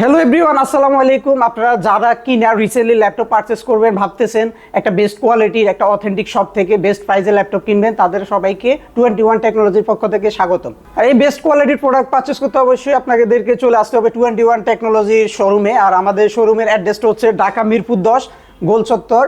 Hello everyone আসসালামু আলাইকুম। আপনারা যারা কিনা রিসেন্টলি ল্যাপটপ পারচেস করবেন, ভাবতেছেন একটা বেস্ট কোয়ালিটির একটা অথেন্টিক শপ থেকে বেস্ট প্রাইসে ল্যাপটপ কিনবেন, তাদের সবাইকে টোয়েন্টি ওয়ান টেকনোলজির পক্ষ থেকে স্বাগতম। আর এই বেস্ট কোয়ালিটির প্রোডাক্ট পারচেস করতে অবশ্যই আপনাদেরকে চলে আসতে হবে টোয়েন্টি ওয়ান টেকনোলজির শোরুমে আর আমাদের শোরুমের অ্যাড্রেসটা হচ্ছে ঢাকা মিরপুর দশ গোল চত্বর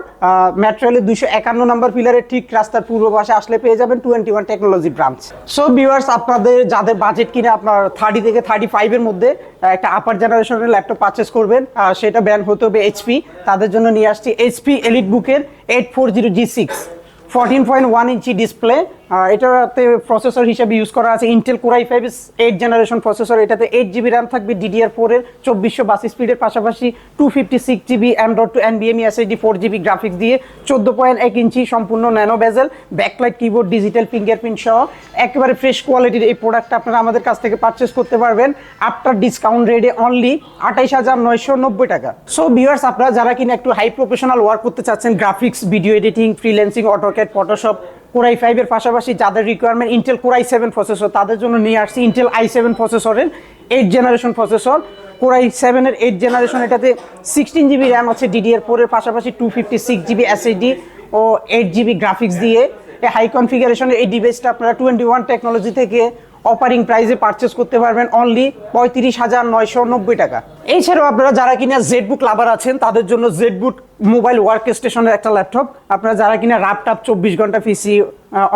ম্যাট্রিয়ালের দুইশো একান্ন নম্বর পিলারের ঠিক রাস্তার পূর্ব পাশে আসলে পেয়ে যাবেন twenty one technology branch so viewers আপনাদের যাদের বাজেট কিনে আপনার থার্টি থেকে থার্টি ফাইভের মধ্যে একটা আপার জেনারেশনের ল্যাপটপ পারচেস করবেন সেটা ব্যান হতে হবে এইচপি তাদের জন্য নিয়ে আসছি এইচপি এলিট বুকের eight four zero G six fourteen point one inch display এটাতে প্রসেসর হিসেবে ইউজ করা আছে Intel core i five eight generation processor এটাতে এইট জিবি র্যাম থাকবে ডিডিআর ফোরের চব্বিশশো বাস স্পিডের পাশাপাশি two fifty six GB M dot two এনবিএমই SSD four GB graphics দিয়ে চোদ্দ পয়েন্ট এক ইঞ্চি সম্পূর্ণ nano bezel backlight keyboard digital fingerprint সহ একেবারে ফ্রেশ কোয়ালিটির এই প্রোডাক্টটা আপনারা আমাদের কাছ থেকে পারচেস করতে পারবেন আফটার ডিসকাউন্ট রেটে অনলি আঠাইশ হাজার নয়শো নব্বই টাকা। সো ভিউয়ার্স আপনারা যারা কিনা একটু হাই প্রফেশনাল ওয়ার্ক করতে চাচ্ছেন graphics video editing freelancing AutoCAD Photoshop core i ফাইভের পাশাপাশি যাদের requirement Intel core i seven processor তাদের জন্য নিয়ে আসছি ইন্টেল আই সেভেন প্রসেসরের eight generation processor core i সেভেনের এইট জেনারেশন এটাতে সিক্সটিন জিবি র্যাম আছে ডিডিআর ফোরের পাশাপাশি two fifty six GB SSD ও এইট জিবি গ্রাফিক্স দিয়ে। এই হাই কনফিগারেশনের এই ডিভাইসটা আপনারা টোয়েন্টি ওয়ান টেকনোলজি থেকে অফারিং প্রাইসে পারচেস করতে পারবেন অনলি পঁয়ত্রিশ হাজার নয়শো নব্বই টাকা। এছাড়াও আপনারা যারা কিনা জেডবুক লাভার আছেন, তাদের জন্য জেডবুক মোবাইল ওয়ার্ক স্টেশনের একটা ল্যাপটপ আপনারা যারা কিনা র্যাপটপ চব্বিশ ঘণ্টা পিসি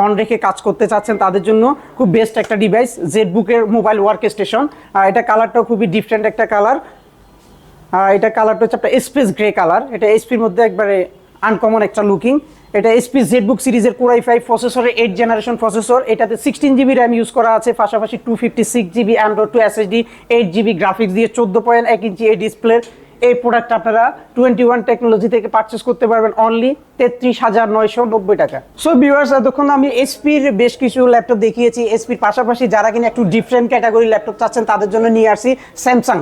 অন রেখে কাজ করতে চাচ্ছেন, তাদের জন্য খুব বেস্ট একটা ডিভাইস জেডবুকের মোবাইল ওয়ার্ক স্টেশন এটা কালারটাও খুবই ডিফারেন্ট একটা কালার এটা কালারটা হচ্ছে আপনার স্পেস গ্রে কালার এটা এসপির মধ্যে একবারে আনকমন একটা লুকিং এটা এসপি জেডবুক সিরিজের কোরাই ফাইভ প্রসেসরের এইট জেনারেশন প্রসেসর এটাতে সিক্সটিন জিবি র্যাম ইউজ করা আছে, পাশাপাশি two fifty six GB Android two SSD eight GB graphics দিয়ে চোদ্দ পয়েন্ট এক ইঞ্চি এই ডিসপ্লে এই প্রোডাক্ট আপনারা টোয়েন্টি ওয়ান টেকনোলজি থেকে পারচেস করতে পারবেন অনলি তেত্রিশ হাজার নয়শো নব্বই টাকা। সো ভিউয়ার্স এতক্ষণ আমি এসপির বেশ কিছু ল্যাপটপ দেখিয়েছি। এসপির পাশাপাশি যারা কিনা একটু ডিফারেন্ট ক্যাটাগরি ল্যাপটপ চাচ্ছেন, তাদের জন্য নিয়ে আসছি স্যামসাং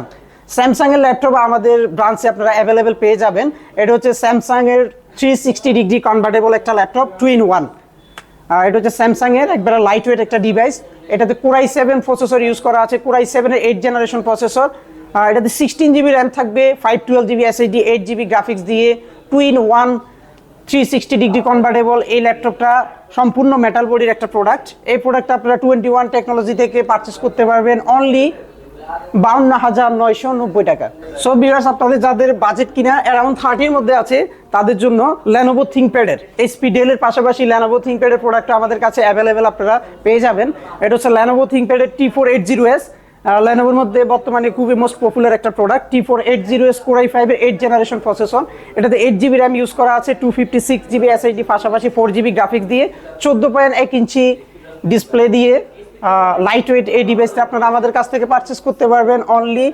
স্যামসাং এর ল্যাপটপ আমাদের ব্রাঞ্চে আপনারা অ্যাভেলেবেল পেয়ে যাবেন। এটা হচ্ছে স্যামসাং এর থ্রি সিক্সটি ডিগ্রি কনভার্টেবল একটা ল্যাপটপ টু ইন ওয়ান এটা হচ্ছে স্যামসাং এর, একবারে লাইট ওয়েট একটা ডিভাইস এটাতে core i seven processor use করা আছে কোরাই সেভেনের এইট জেনারেশন প্রসেসর এটাতে সিক্সটিন জিবি র্যাম থাকবে five twelve GB SSD eight GB graphics দিয়ে। Two in one three sixty degree convertible এই ল্যাপটপটা সম্পূর্ণ মেটাল বডির একটা প্রোডাক্ট এই প্রোডাক্টটা আপনারা টোয়েন্টি ওয়ান টেকনোলজি থেকে পারচেস করতে পারবেন অনলি বাউন্ন হাজার নয়শো নব্বই টাকা। সো বিয়ার্স আপনাদের যাদের বাজেট কিনা অ্যারাউন্ড থার্টির মধ্যে আছে, তাদের জন্য ল্যানোভো থিঙ্কপ্যাডের এইচপি ডেলের পাশাপাশি ল্যানোভো থিঙ্কপ্যাডের প্রোডাক্ট আমাদের কাছে অ্যাভেলেবেল আপনারা পেয়ে যাবেন। এটা হচ্ছে Lenovo থিঙ্কপ্যাডের T four eight zero S ল্যানোভোর মধ্যে বর্তমানে খুবই মোস্ট পপুলার একটা product T four eight zero S core i ফাইভের এইট জেনারেশন প্রসেসর এটাতে এইট জিবি র্যাম ইউজ করা আছে two fifty six GB SSD পাশাপাশি ফোর জিবি গ্রাফিক্স দিয়ে, চোদ্দ পয়েন্ট এক ইঞ্চি ডিসপ্লে দিয়ে লাইট ওয়েট এই ডিভাইসটা আপনারা আমাদের কাছ থেকে পারচেস করতে পারবেন অনলি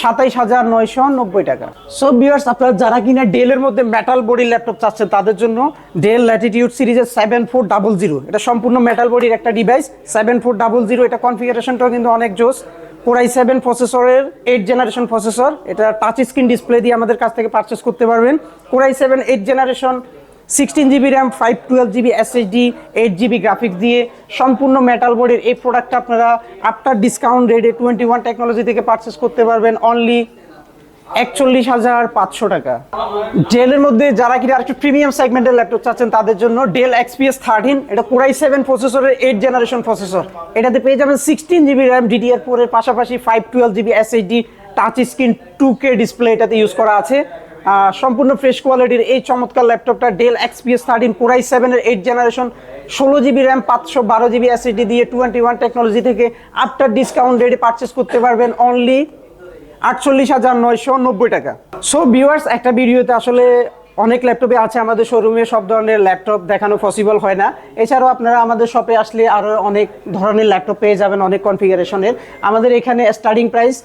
সাতাইশ হাজার নয়শো নব্বই টাকা। সো বিয়ার্স আপনারা যারা কিনা ডেলের মধ্যে মেটাল বডি ল্যাপটপ চাচ্ছেন, তাদের জন্য ডেল ল্যাটিটিউড সিরিজের সেভেন ফোর ডাবল জিরো এটা সম্পূর্ণ মেটাল বডির একটা device seven four double zero এটা কনফিগারেশনটাও কিন্তু অনেক জোস। কোরাই সেভেন প্রসেসরের এইট জেনারেশন প্রসেসর এটা টাচ স্ক্রিন ডিসপ্লে দিয়ে আমাদের কাছ থেকে পারচেস করতে পারবেন। Core i seven eight generation sixteen GB RAM five twelve GB SSD eight GB graphics দিয়ে সম্পূর্ণ মেটাল বডির এই প্রোডাক্টটা আপনারা আফটার ডিসকাউন্ট রেটে টোয়েন্টি ওয়ান টেকনোলজি থেকে পারচেস করতে পারবেন অনলি একচল্লিশ হাজার পাঁচশো টাকা। ডেলের মধ্যে যারা কিনা আরেকটু প্রিমিয়াম সেগমেন্টের ল্যাপটপ চাচ্ছেন, তাদের জন্য ডেল এক্সপিএস থার্টিন এটা কোরাই সেভেন প্রসেসরের এইট জেনারেশন প্রসেসর এটাতে পেয়ে যাবেন সিক্সটিন জিবি র্যাম ডিডিআর ফোরের পাশাপাশি five twelve GB SSD touch screen two K display এটাতে ইউজ করা আছে। সম্পূর্ণ ফ্রেশ কোয়ালিটির এই চমৎকার ল্যাপটপটা Dell XPS thirteen core i সেভেনের এইট জেনারেশন ষোলো জিবি র্যাম পাঁচশো বারো জিবি অ্যাসিডি দিয়ে টোয়েন্টি ওয়ান টেকনোলজি থেকে আফটার ডিসকাউন্ট রেটে পারচেস করতে পারবেন অনলি আটচল্লিশ হাজার নয়শো নব্বই টাকা। সো ভিউয়ার্স একটা ভিডিওতে আসলে অনেক ল্যাপটপে আছে আমাদের শোরুমে সব ধরনের ল্যাপটপ দেখানো পসিবল হয় না। এছাড়াও আপনারা আমাদের শপে আসলে আরও অনেক ধরনের ল্যাপটপ পেয়ে যাবেন, অনেক কনফিগারেশনের আমাদের এখানে স্টার্টিং প্রাইস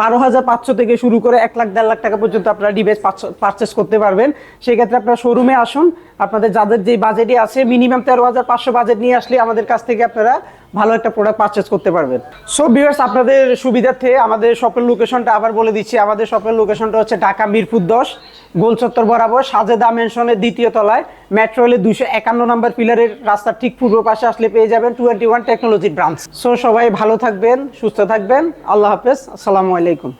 বারো হাজার পাঁচশো থেকে শুরু করে এক লাখ, দেড় লাখ টাকা পর্যন্ত আপনারা ডিভাইস পারচেস করতে পারবেন। সেক্ষেত্রে আপনারা শোরুমে আসুন। আপনাদের যাদের যে বাজেটই আছে মিনিমাম তেরো হাজার পাঁচশো বাজেট নিয়ে আসলে আমাদের কাছ থেকে আপনারা ভালো একটা প্রোডাক্ট পারচেস করতে পারবেন। সো ভিউয়ার্স আপনাদের সুবিধার্থে আমাদের শপের লোকেশনটা আবার বলে দিচ্ছি। আমাদের শপের লোকেশনটা হচ্ছে ঢাকা মিরপুর দশ গোল চত্বর বরাবর, সাজেদা মেনশনের দ্বিতীয় তলায়। মেট্রো রেলের দুইশো একান্ন নম্বর পিলারের রাস্তার ঠিক পূর্ব পাশে আসলে পেয়ে যাবেন twenty one technology branch so সবাই ভালো থাকবেন, সুস্থ থাকবেন। আল্লাহ হাফেজ। আসসালামু আলাইকুম।